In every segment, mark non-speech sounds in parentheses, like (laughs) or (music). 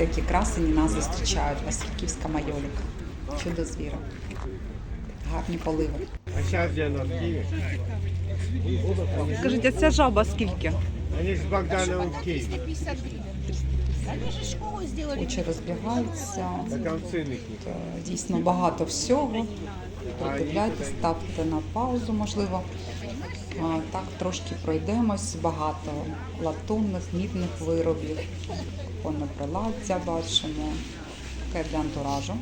Ось які красені нас зустрічають. Васильківська майоліка. Чудо звіра. Гарні поливи. А где она в Киеве? Скажіть, а ця жаба скільки? Они же с Богданом в Киеве. 250 гривен. Они же школу сделали. Очі розбігаються. Дійсно багато всього. Придивляйтесь, ставте на паузу, можливо. Так, трошки пройдемось. Багато латунних, мідних виробів. Купонне приладдя бачимо. Таке для антуражу.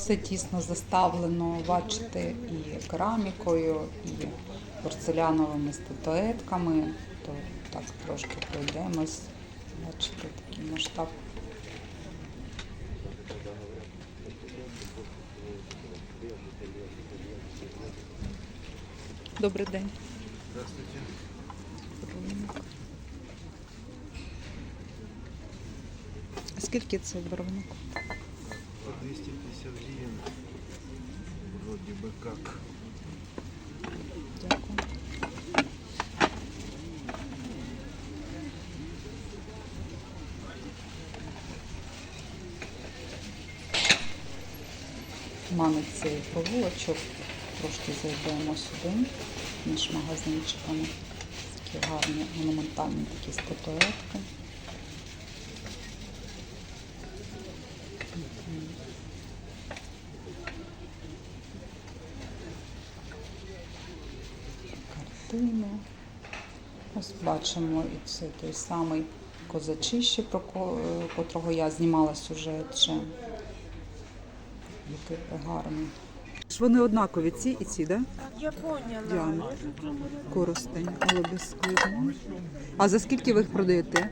Все тісно заставлено, бачите, і керамікою, і порцеляновими статуетками. То так трошки пройдемось. Бачите, такий масштаб. Добрий день. Здравствуйте. Скільки це барвник? По 250 гривен. Вроде бы как. Дякую. Манить цей провулочок. Трошки зайдемо сюди, між магазинчиками. Такі гарні монументальні такі статуетки. картини. Ось бачимо і це той самий козачище, про е, котрого я знімала сюжет ще. Який гарний. Вони однакові, ці і ці, так? Я поняла. Коростень, але без видно. А за скільки ви їх продаєте?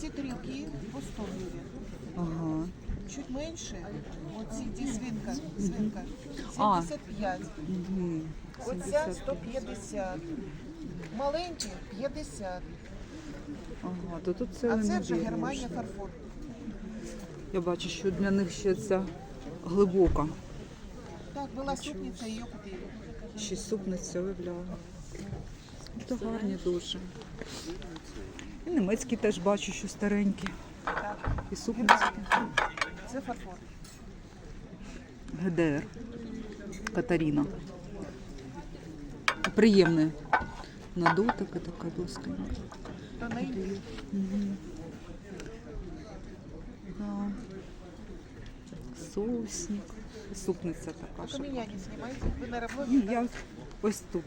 Ці тарілки по 100 гривень. Ага. Чуть менше. Оці ті свинка, свинка. 75. Мгм. Оця 150. Маленькі 50. Ага, то тут це А це вже. Германія фарфор. Я бачу, що для них ще ця глибока. Так, була супниця, її купили. Ще супниця виявляла. То гарні дуже. І німецькі теж бачу, що старенькі. Так, І супницькі. це фарфор. ГДР. Катаріна. Приємне. На дотик така. Тоненькі. Да. Соусник. Супниця така. Только меня не снимайте. Вы на работе? Ні, я ось тут.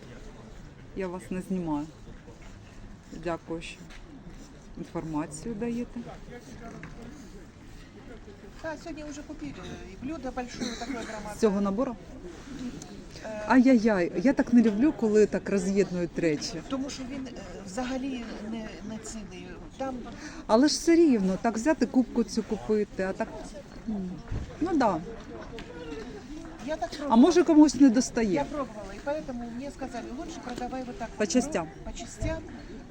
Я вас не знімаю. Дякую, що інформацію даєте. Да, сегодня уже купили. И блюдо большое такое З громадное. цього набору? Ай-яй-яй, я так не люблю, коли так роз'єднують речі. Тому що він е, взагалі не, не цінний. Там Але ж все рівно, так взяти кубку цю купити, а так. м, Ну так. Да. я так А пробувала. може комусь не Я достає. пробовала, и поэтому мне сказали, лучше продавай вот так. По частям. По частям,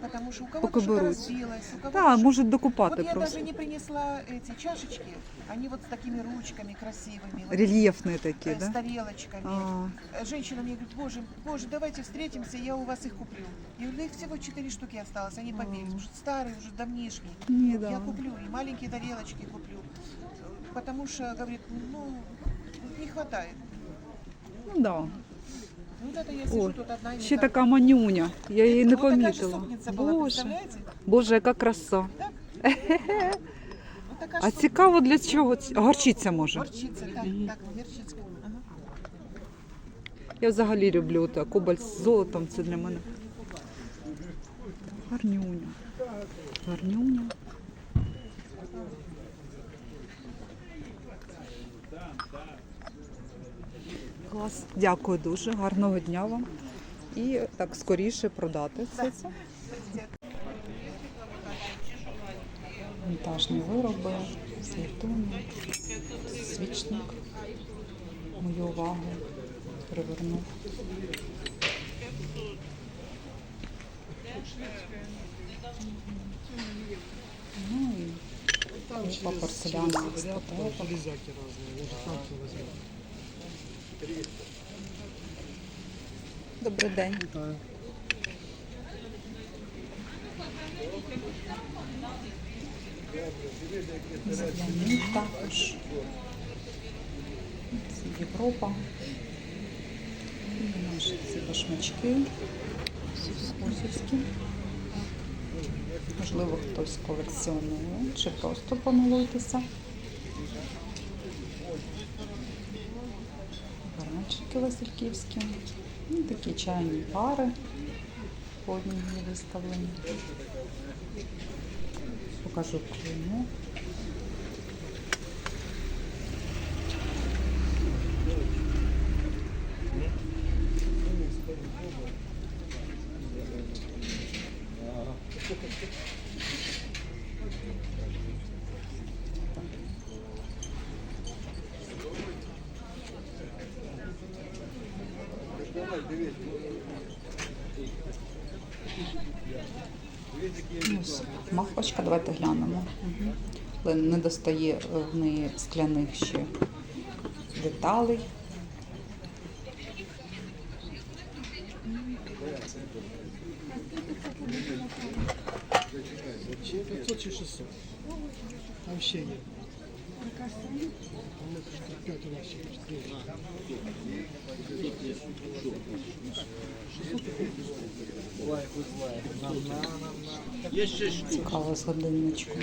потому что у кого-то Поки что-то беруть. разбилось, у кого-то Так, что- можуть Вот докупати я просто. даже не принесла эти чашечки, они вот с такими ручками красивыми, вот, Рельєфні такі, э, с да? тарелочками. А, Э, Женщина мне говорит, боже, боже, давайте встретимся, я у вас их куплю. Я говорю, да их всего четыре штуки осталось, они побились, потому что старые, уже давнишние. ні, Я да. куплю, и маленькие тарелочки куплю, Э, потому что, говорит, ну, не хватает. Ну, да. О, одна. и Ще така манюня. Я її не помітила. Боже. Боже, яка краса. А цікаво для чого? Горчиця може. Горчица, так, так, горчиця. Я взагалі люблю так, кобальт з золотом, це для мене. Гарнюня. Гарнюня. Клас. Дякую дуже. Гарного дня вам. І так скоріше продати все це. Вінтажні вироби, світуні, свічник. Мою увагу привернув. Ну і порцелянових статуеток. Добрий день. Скляні також. Це Європа. Наші ці башмачки. Сільські. Можливо, хтось колекціонує чи просто помилуйтеся. Баранчики васильківські. Ну, такі чайні пари по виставлені. Покажу клеймо. Ось давайте глянемо. Але не достає е, в неї скляних ще деталей. Цікаво з годинничком.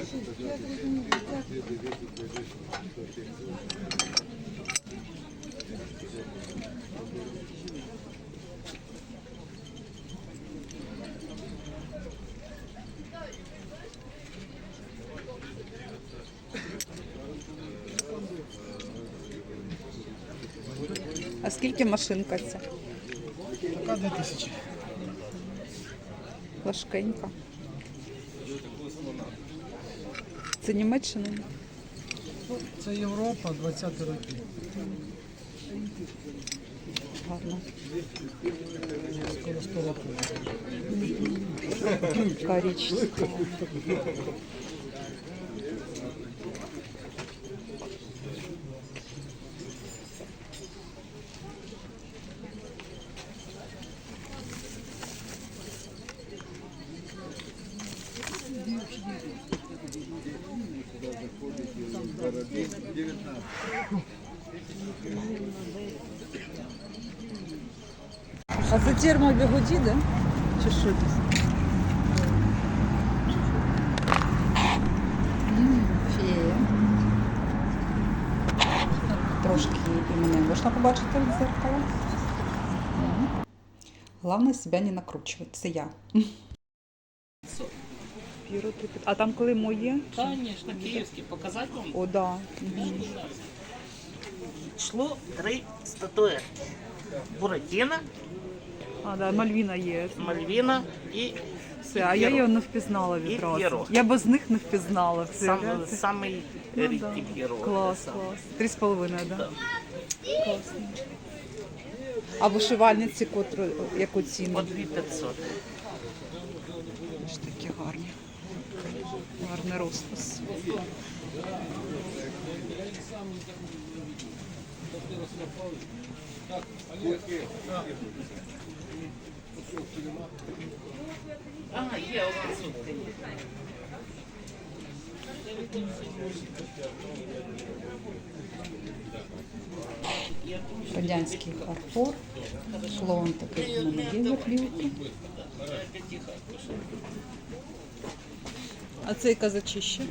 Скільки машинка ця? Пока 2000. Важкенька. Це Німеччина? Це Європа, 20 роки. Гарно. Скоро 100 років. Така річ цікава. А це термобігуді, да? Чи що це? М, Фея. Трошки і мене можна побачити від зеркала. Мгм. Головне себе не накручувати. Це я. А там коли моє? Конечно, київський. Показати вам? О, да. Йшло три статуетки. Буратіна, А, да, Мальвіна є. Мальвіна і Все, а я його не впізнала відразу. Я без них не впізнала. Все, сам, самий Ну, рідкий да. герой. Клас, клас. Три з половиною, да? Да. Класно. А вишивальниці, котру, яку ціну? По 2500. Ж такі гарні. Гарний розпис. А, є у вас є. Радянський фарфор. Слон такий в мене є. А цей казачище?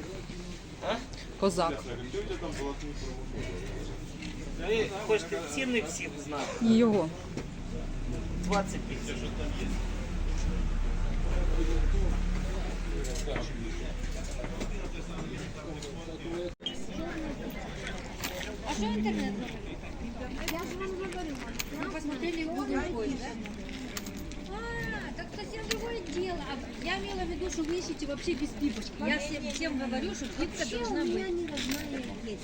Козак. Ви хочете ціни всіх знати? Його. 20 тисяч. А що інтернет? Вы посмотрели Google Поиск, да? А, так совсем другое дело. А Я имела в виду, что вы ищете вообще без пипочки. Я всем, всем говорю, что пипка должна быть.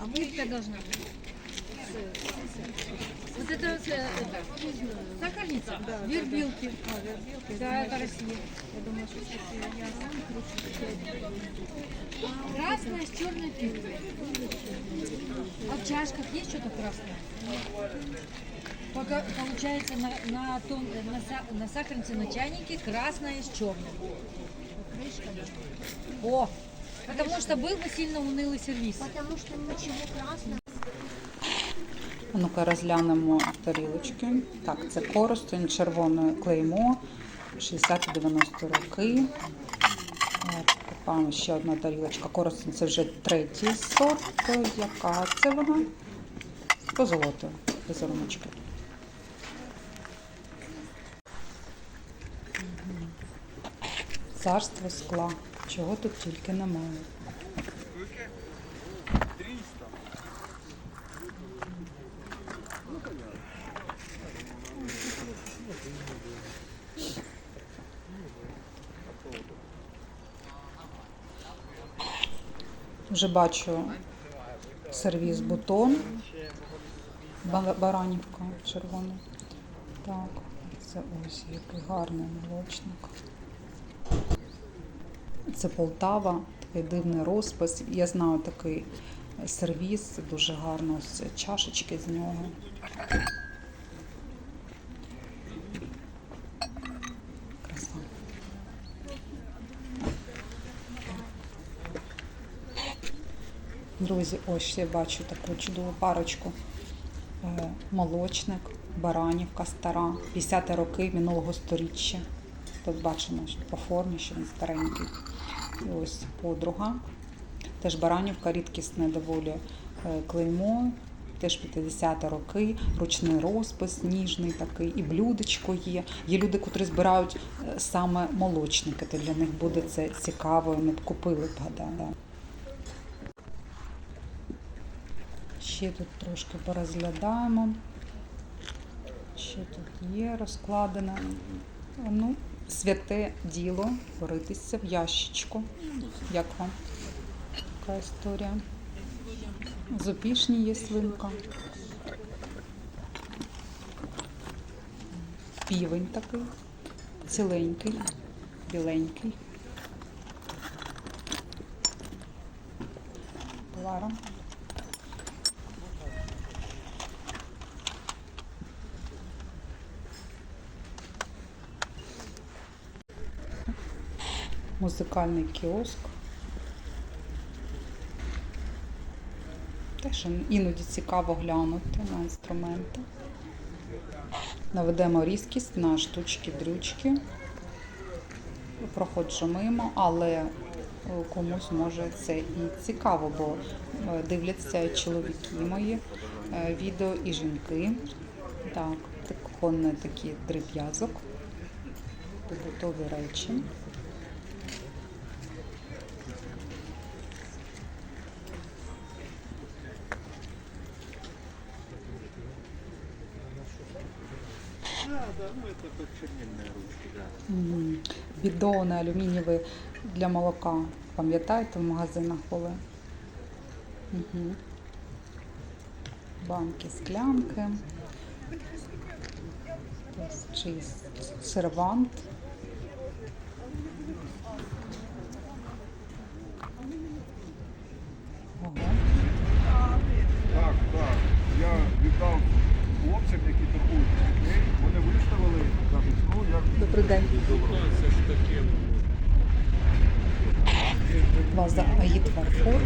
А пипка должна быть. Вот, э, это сахарница, вербилки. Да, это Россия. Красная с черной пилкой. А в чашках есть что-то красное? Пока, получается на, на, тон, на, на сахарнице на чайнике красное с черным. О! Потому что был бы сильно унылый сервис. Потому что ничего красного. Ну-ка розглянемо тарілочки. Так, це коростень, червоне клеймо, 60-90 роки. Купаємо ще одна тарілочка. Коростень це вже третій сорт. Яка це вона? Позолотою, візеруночки. Царство скла. Чого тут тільки немає. Вже бачу сервіс бутон. Ба- Баранівка червона. Так, це ось який гарний молочник. Це Полтава, такий дивний розпис. Я знаю такий сервіс, дуже гарно ось чашечки з нього. Краса. Друзі, ось я бачу таку чудову парочку. Е, Молочник, Баранівка стара, 50 роки минулого сторіччя. Тут бачимо що по формі, що він старенький. І ось подруга. Теж Баранівка, рідкісне доволі е, клеймо, теж 50 роки, ручний розпис, ніжний такий, і блюдечко є. Є люди, котрі збирають е, саме молочники, то для них буде це цікаво, не б купили б, да, да. Ще тут трошки порозглядаємо. Що тут є розкладене. Ну, святе діло поритися в ящичку. Як вам така історія? З опішні є свинка. Півень такий, ціленький, біленький. Лара. Музикальний кіоск. Теж іноді цікаво глянути на інструменти. Наведемо різкість на штучки-дрючки. Проходжу мимо, але е, комусь може це і цікаво, бо е, дивляться чоловіки мої е, відео і жінки. Так, кухонний такий дріб'язок, побутові речі. Бідони алюмінієві для молока. Пам'ятаєте, в магазинах були? Угу. Банки, склянки. Ось чийсь сервант. Ого. Так, так. Я віддав хлопцям, які торгують дітей. Вони виставили, кажуть, ну як Добрий день. Ваза Аїд Фарфор.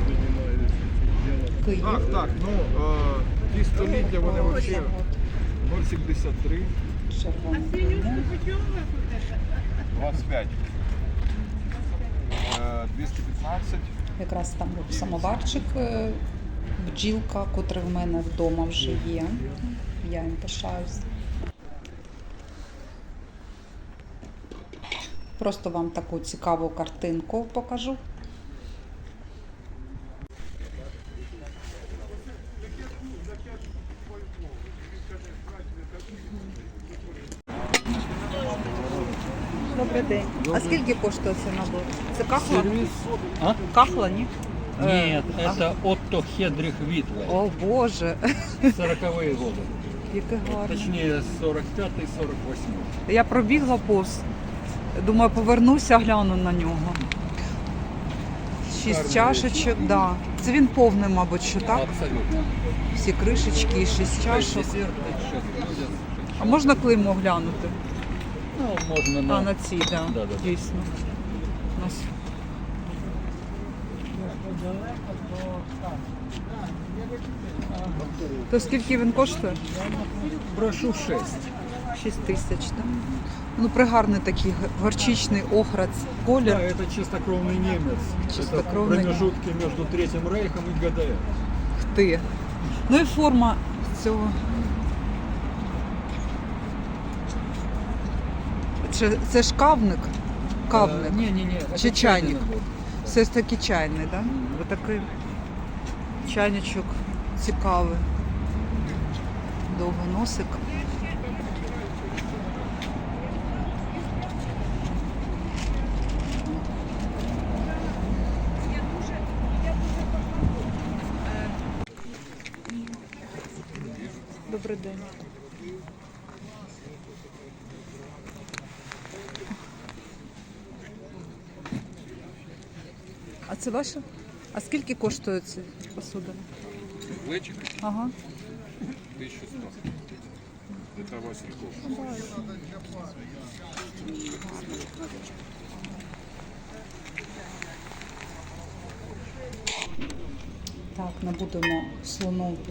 Київ. Так, так, ну е, ті століття вони взагалі 0,73, Червоне килимо. 25. Е, 215. Якраз там був самоварчик, е, бджілка, котра в мене вдома вже є. Я їм пишаюсь. Просто вам таку цікаву картинку покажу. Добрий день. А скільки коштує цей набор? Це кахла? А? Кахла, ні? Е, Нет, а? Отто Хедрих Вітле. О боже. 40-е (laughs) годы. Точніше, 45-й, 48-й. Я пробігла повз. Думаю, повернуся, гляну на нього. Шість чашечок, да. Це він повний, мабуть, що так? Абсолютно. Всі кришечки і шість чашок. А можна клеймо глянути? Ну, можно на... А, на цій, да, Да-да-да. дійсно. Нас То скільки він коштує? Прошу 6. 6 тисяч, так? Ну, пригарний такий г- горчичний охрац Да, колір. это чистокровный немец. Чистокровный это промежутки между Третьим Рейхом и ГДР. Ти. Ну і форма цього. Це, це ж кавник? Кавник. Не-не-не. это Чи чайник? чайный набор. Все ж таки чайний, так? Да? Ось такий чайничок цікавий. Довгий Добрий день. А це ваше? А скільки коштує ця посуда? Глечик Ага. 1100. Это Васильков. Так, не будемо слоном в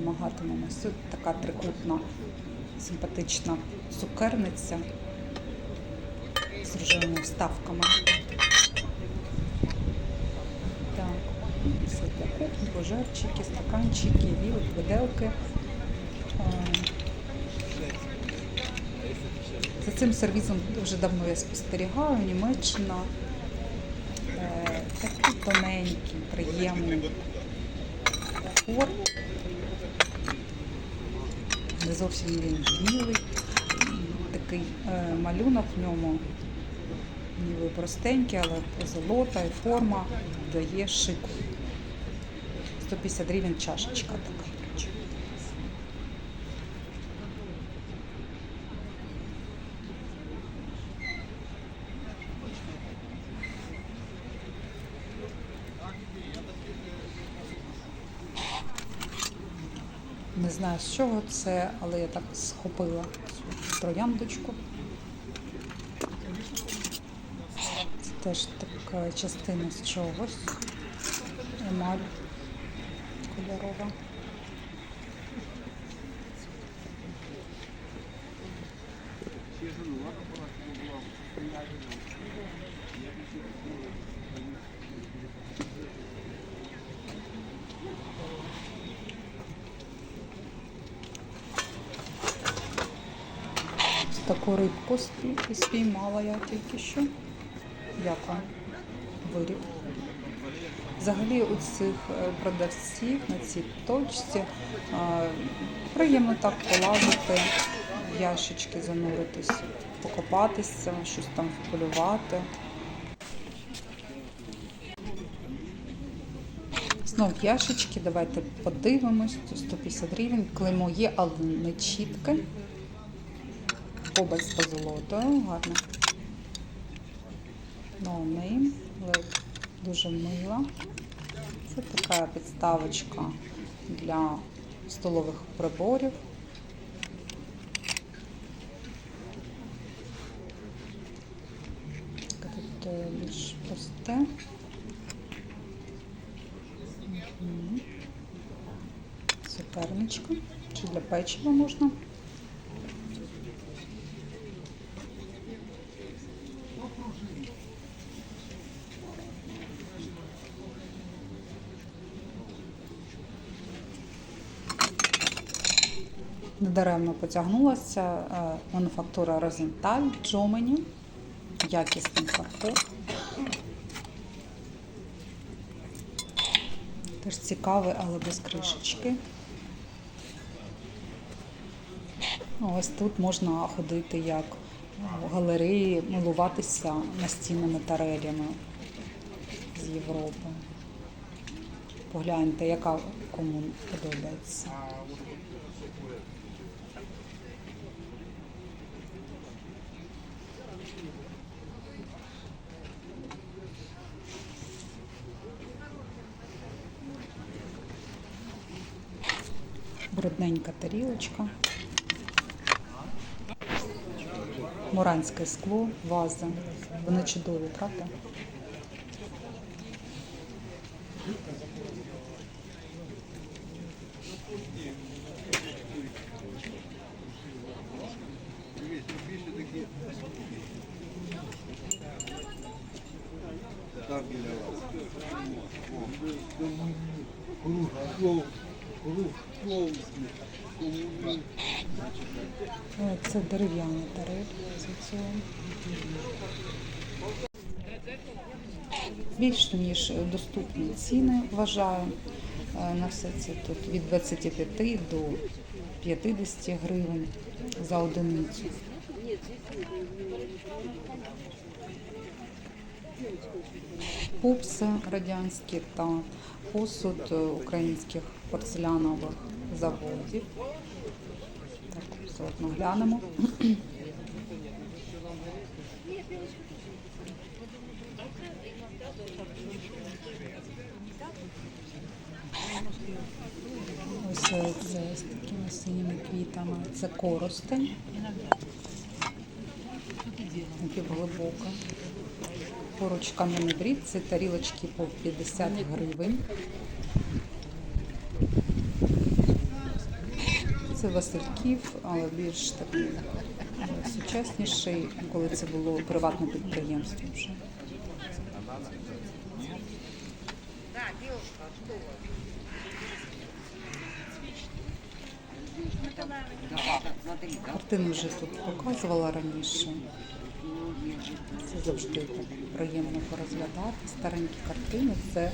Намагатимемося. Тут така трикутна, симпатична цукерниця з рожевими вставками. Так, все для кухні, пожарчики, стаканчики, вілик, виделки. Е, За цим сервізом дуже давно я спостерігаю, Німеччина. Е, Такий тоненький, приємний. Зовсім він білий. Такий е, малюнок в ньому ніби простенький, але золота і форма дає шику. 150 гривень чашечка така. до речі. Не знаю з чого це, але я так схопила цю трояндочку. Це теж така частина з чогось. Емаль кольорова. Таку рибку спі- спіймала я тільки що. Як вам виріб? Взагалі у цих е, продавців на цій точці е, приємно так полазити, в ящички зануритись, покопатися, щось там вполювати. Знов ящички, давайте подивимось. 150 гривень. Клеймо є, але не чітке. Кобальт з позолотою, гарно. No name, дуже мила. Це така підставочка для столових приборів. Тут е, більш просте. Суперничка. Чи для печива можна? Недаремно потягнулася е, мануфактура Розенталь Джомені. Якісний фарфор. Теж цікавий, але без кришечки. Ось тут можна ходити як в галереї милуватися настінними тарелями з Європи. Погляньте, яка кому подобається. Брудненька тарілочка. Муранське скло, ваза. Вони чудові, правда? Е, Це дерев'яна тарель. з цього. Більш ніж доступні ціни, вважаю. Е, На все це тут від 25 до 50 гривень за одиницю. Пупси радянські та посуд е, українських порцелянових заводів. Так, заодно глянемо. Ось е, це з такими синіми квітами. Це коростень. Півглибока. Поруч кам'яний брід, це тарілочки по 50 гривень. Це Васильків, але більш такий сучасніший, коли це було приватне підприємство вже. Картину вже тут показувала раніше. Це завжди так приємно порозглядати. Старенькі картини це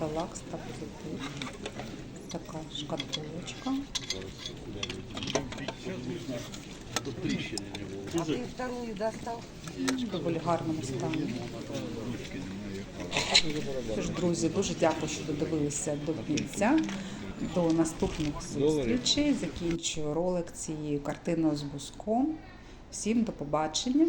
релакс та позитив. Така шкатулочка. А В доволі гарному стані. Тож, друзі, дуже дякую, що додивилися до кінця. До наступних зустрічей. Закінчую ролик цією картиною з буском. Всім до побачення.